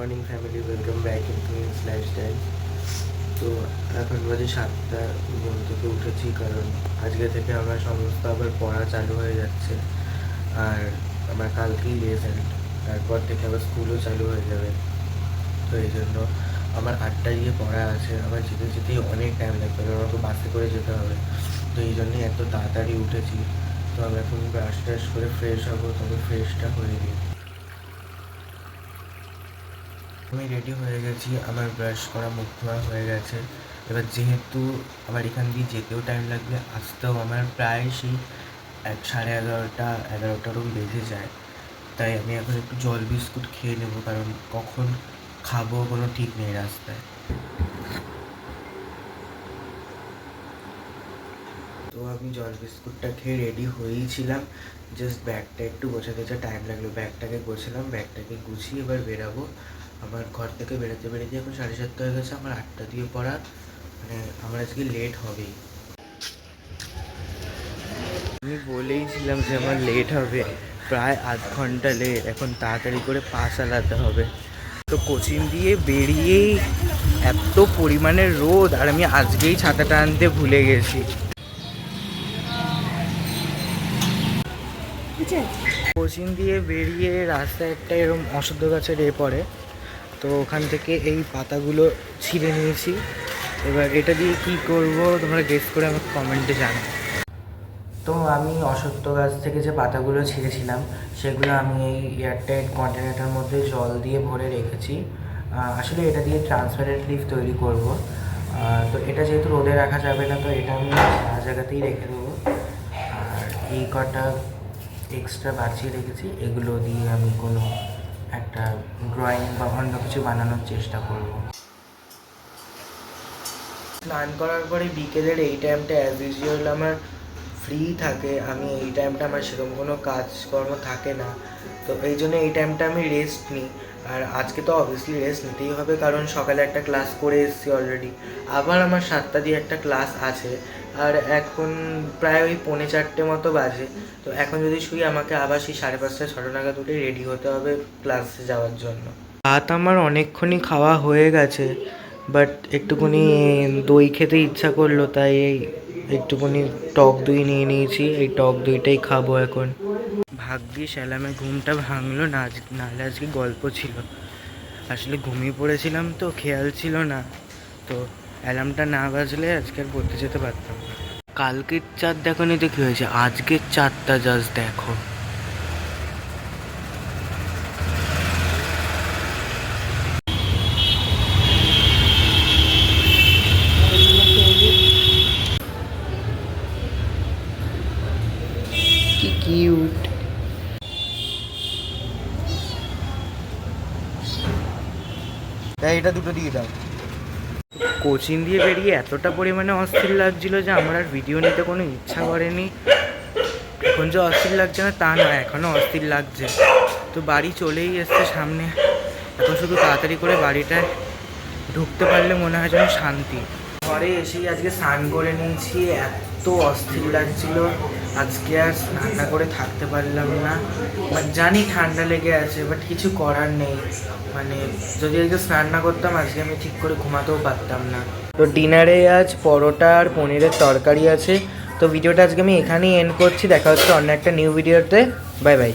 Morning family welcome back in Queens Lifestyle তো এখন বাজে সাতটা, ঘুম থেকে উঠেছি কারণ আজকে থেকে আমার সমস্ত আবার পড়া চালু হয়ে যাচ্ছে। আর আমার কালকেই রেজেন্ট তারপর থেকে আবার স্কুলও চালু হয়ে যাবে। তো এই জন্য আমার আটটায় গিয়ে পড়া আছে, আমার যেতে যেতেই অনেক টাইম লাগবে আমাকে বাসে করে যেতে হবে। তো এই জন্যই এত তাড়াতাড়ি উঠেছি। তো আমি এখন ব্রাশ ট্রাশ করে ফ্রেশ হব, তবে ফ্রেশটা হয়ে নিই আমি রেডি হয়ে গেছি, আমার ব্রাশ করা, মুখ ধোয়া হয়ে গেছে। এবার যেহেতু আমার এখান দিয়ে যেতেও টাইম লাগবে আসতেও আমার প্রায় সেই এক, সাড়ে এগারোটা এগারোটারও বেজে যায়। তাই আমি এখন একটু জল বিস্কুট খেয়ে নেব, কারণ কখন খাব কোনো ঠিক নেই রাস্তায়। তো আমি জল বিস্কুটটা খেয়ে রেডি হয়েই ছিলাম। জাস্ট ব্যাগটা একটু গোছাতে যা টাইম লাগল ব্যাগটাকে গোছালাম ব্যাগটাকে গুছিয়ে এবার বেরাবো। আমার ঘর থেকে বেরোতে বেরোতে এখন সাড়ে সাতটা হয়ে গেছে, আমার আটটা দিয়ে পড়া। মানে আমার আজকে লেট হবেই। আমি বলেইছিলাম যে আমার লেট হবে। প্রায় আধ ঘণ্টা লেট এখন তাড়াতাড়ি করে পা চালাতে হবে। তো কোচিং দিয়ে বেরিয়েই এত পরিমাণে রোদ, আর আমি আজকেই ছাতাটা আনতে ভুলে গেছি। কোচিং দিয়ে বেরিয়ে রাস্তায় একটা এরকম অশুদ্ধ গাছের এ পড়ে। তো ওখান থেকে এই পাতাগুলো ছিঁড়ে নিয়েছি। এবার এটা দিয়ে কি করব, তোমরা গেস করে আমাকে কমেন্টে জানাও। তো আমি অসত্য গাছ থেকে যে পাতাগুলো ছিঁড়েছিলাম, সেগুলো আমি এই এয়ারটাইট কন্টেনারটার মধ্যে জল দিয়ে ভরে রেখেছি। আসলে এটা দিয়ে ট্রান্সপারেন্ট লিফ তৈরি করব। তো এটা যেহেতু রোদে রাখা যাবে না, তো এটা আমি জায়গাতেই রেখে দেবো। আর এই কটা এক্সট্রা বাঁচিয়ে রেখেছি, এগুলো দিয়ে আমি কোনো একটা ড্রয়িং বা অন্য কিছু বানানোর চেষ্টা করব। স্নান করার পরে বিকেলের এই টাইমটা অ্যাজ ইউজুয়াল আমার ফ্রি থাকে। আমি এই টাইমটা আমার সেরকম কোনো কাজকর্ম থাকে না। তো এই জন্য এই টাইমটা আমি রেস্ট নিই। আর আজকে তো অবভিয়াসলি রেস্ট নিতেই হবে, কারণ সকালে একটা ক্লাস করে এসেছি অলরেডি আবার আমার সাতটা দিয়ে একটা ক্লাস আছে, আর এখন প্রায় ওই পৌনে চারটে মতো বাজে। তো এখন যদি শুই, আমাকে আবার সেই সাড়ে পাঁচটা ছটা নাগাদ উঠে রেডি হতে হবে ক্লাসে যাওয়ার জন্য। ভাত আমার অনেকক্ষণই খাওয়া হয়ে গেছে বাট একটুখানি দই খেতে ইচ্ছা করল, তাই এই একটুখানি টক দই নিয়ে নিয়েছি। এই টক দইটাই খাব এখন। ভাগ্যিস অ্যালামে ঘুমটা ভাঙলো না আজ নাহলে আজকে গল্প ছিল। আসলে ঘুমিয়ে পড়েছিলাম তো, খেয়াল ছিল না। তো অ্যালার্মটা না বাজলে আজকে আর পড়তে যেতে পারতাম কালকের চাঁদ দেখো নি তো কী হয়েছে? আজকের চাঁদটা জাস্ট দেখো। কি কিউট এটা দুটো দিয়ে দাও। কোচিং দিয়ে বেরিয়ে এতটা পরিমাণে অস্থির লাগছিল যে আমার আর ভিডিও নিতে কোনো ইচ্ছা করেনি। এখন যে অস্থির লাগছে না তা নয় এখনও অস্থির লাগছে। তো বাড়ি চলেই এসছে সামনে। এখন শুধু তাড়াতাড়ি করে বাড়িটায় ঢুকতে পারলে মনে হয় যেন শান্তি। ঘরে এসেই আজকে স্নান করে নিয়েছি, এত অস্থির লাগছিল। আজকে আর রান্না করে থাকতে পারলাম না। বাট জানি ঠান্ডা লেগে আছে, বাট কিছু করার নেই। মানে যদি আজকে স্নান না করতাম, আজকে আমি ঠিক করে ঘুমাতেও পারতাম না। তো ডিনারে আজ পরোটা আর পনিরের তরকারি আছে। তো ভিডিওটা আজকে আমি এখানেই এন্ড করছি। দেখা হচ্ছে অন্য একটা নিউ ভিডিওতে বাই বাই